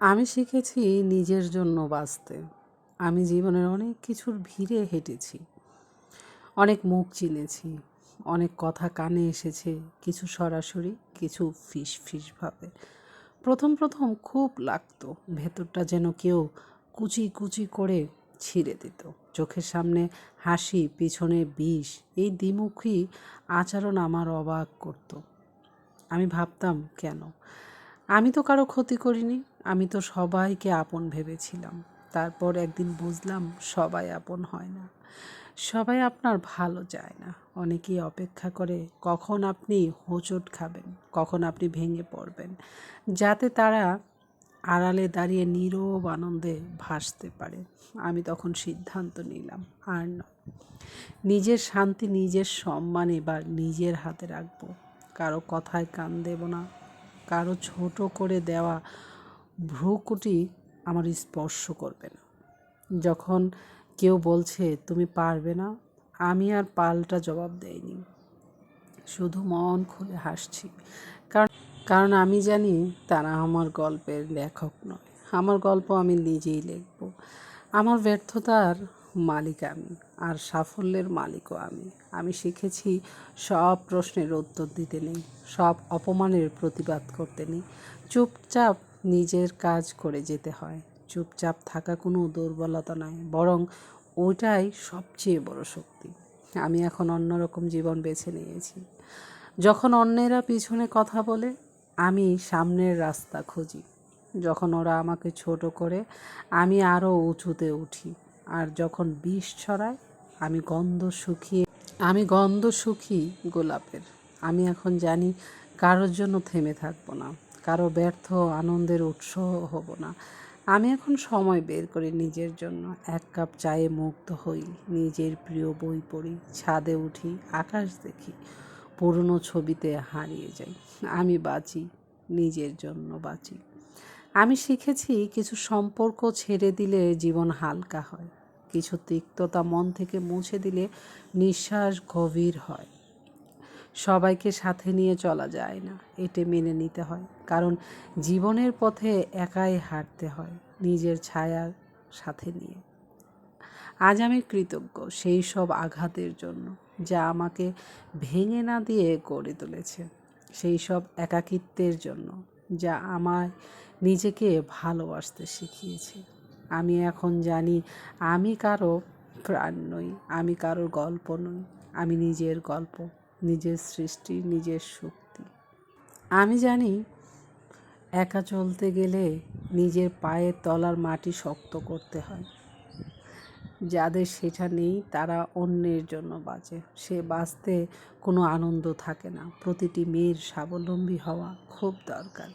আমি শিখেছি নিজের জন্য বাঁচতে। আমি জীবনের অনেক কিছুর ভিড়ে হেঁটেছি। অনেক মুখ চিনেছি, অনেক কথা কানে এসেছে, কিছু সরাসরি, কিছু ফিস ফিসভাবে প্রথম প্রথম খুব লাগতো, ভেতরটা যেন কেউ কুচি কুচি করে ছিঁড়ে দিত। চোখের সামনে হাসি, পিছনে বিষ, এই দ্বিমুখী আচরণ আমার অবাক করত। আমি ভাবতাম, কেন? আমি তো কারও ক্ষতি করিনি, আমি তো সবাইকে আপন ভেবেছিলাম। তারপর একদিন বুঝলাম সবাই আপন হয় না। সবাই আপনার ভালো চায় না। অনেকেই অপেক্ষা করে, কখন আপনি হোঁচট খাবেন? কখন আপনি ভেঙে পড়বেন? যাতে তারা আড়ালে দাঁড়িয়ে নীরব আনন্দে ভাসতে পারে। আমি তখন সিদ্ধান্ত নিলাম, আর নয় নিজের শান্তি, নিজের সম্মান এবার নিজের হাতে রাখব। কারও কথায় কান দেব না। কারও ছোট করে দেওয়া ভ্রুকুটি আমার স্পর্শ করবে না। যখন কেউ বলছে, তুমি পারবে না, আমি আর পাল্টা জবাব দেইনি। শুধু মন খুলে হাসছি। কারণ কারণ আমি জানি তারা আমার গল্পের লেখক নয়। আমার গল্প আমি নিজেই লিখব। আমার ব্যর্থতার মালিক আমি, আর সাফল্যের মালিকও আমি। আমি শিখেছি সব প্রশ্নের উত্তর দিতে নেই, সব অপমানের প্রতিবাদ করতে নেই। চুপচাপ নিজের কাজ করে যেতে হয়, চুপচাপ থাকা কোনো দুর্বলতা নয় বরং ওইটাই সবচেয়ে বড় শক্তি। আমি এখন অন্যরকম জীবন বেছে নিয়েছি। যখন অন্যেরা পিছনে কথা বলে, আমি সামনের রাস্তা খুঁজি। যখন ওরা আমাকে ছোট করে, আমি আরও উঁচুতে উঠি। আর যখন বিষ ছড়ায়, আমি গন্ধ শুকিয়ে, আমি গন্ধ শুকি গোলাপের। আমি এখন জানি কারোর জন্য থেমে থাকব না, কারও ব্যর্থ আনন্দের উৎস হব না। আমি এখন সময় বের করি নিজের জন্য। এক কাপ চায়ে মুগ্ধ হই, নিজের প্রিয় বই পড়ি, ছাদে উঠি, আকাশ দেখি, পুরনো ছবিতে হারিয়ে যাই। আমি বাঁচি, নিজের জন্য বাঁচি। আমি শিখেছি কিছু সম্পর্ক ছেড়ে দিলে জীবন হালকা হয়। কিছু তিক্ততা মন থেকে মুছে দিলে নিঃশ্বাস গভীর হয়। সবাইকে সাথে নিয়ে চলা যায় না, এটে মেনে নিতে হয়। কারণ জীবনের পথে একাই হাঁটতে হয় নিজের ছায়ার সাথে নিয়ে। আজ আমি কৃতজ্ঞ সেই সব আঘাতের জন্য যা আমাকে ভেঙে না দিয়ে গড়ে তুলেছে। সেই সব একাকিত্বের জন্য যা আমায় নিজেকে ভালোবাসতে শিখিয়েছে। আমি এখন জানি আমি কারও প্রাণ নই, আমি কারোর গল্প নই। আমি নিজের গল্প, নিজের সৃষ্টি, নিজের শক্তি। আমি জানি একা চলতে গেলে নিজের পায়ের তলার মাটি শক্ত করতে হয়। যাদের সেটা নেই, তারা অন্যের জন্য বাঁচে। সে বাঁচতে কোনো আনন্দ থাকে না। প্রতিটি মেয়ের স্বাবলম্বী হওয়া খুব দরকার।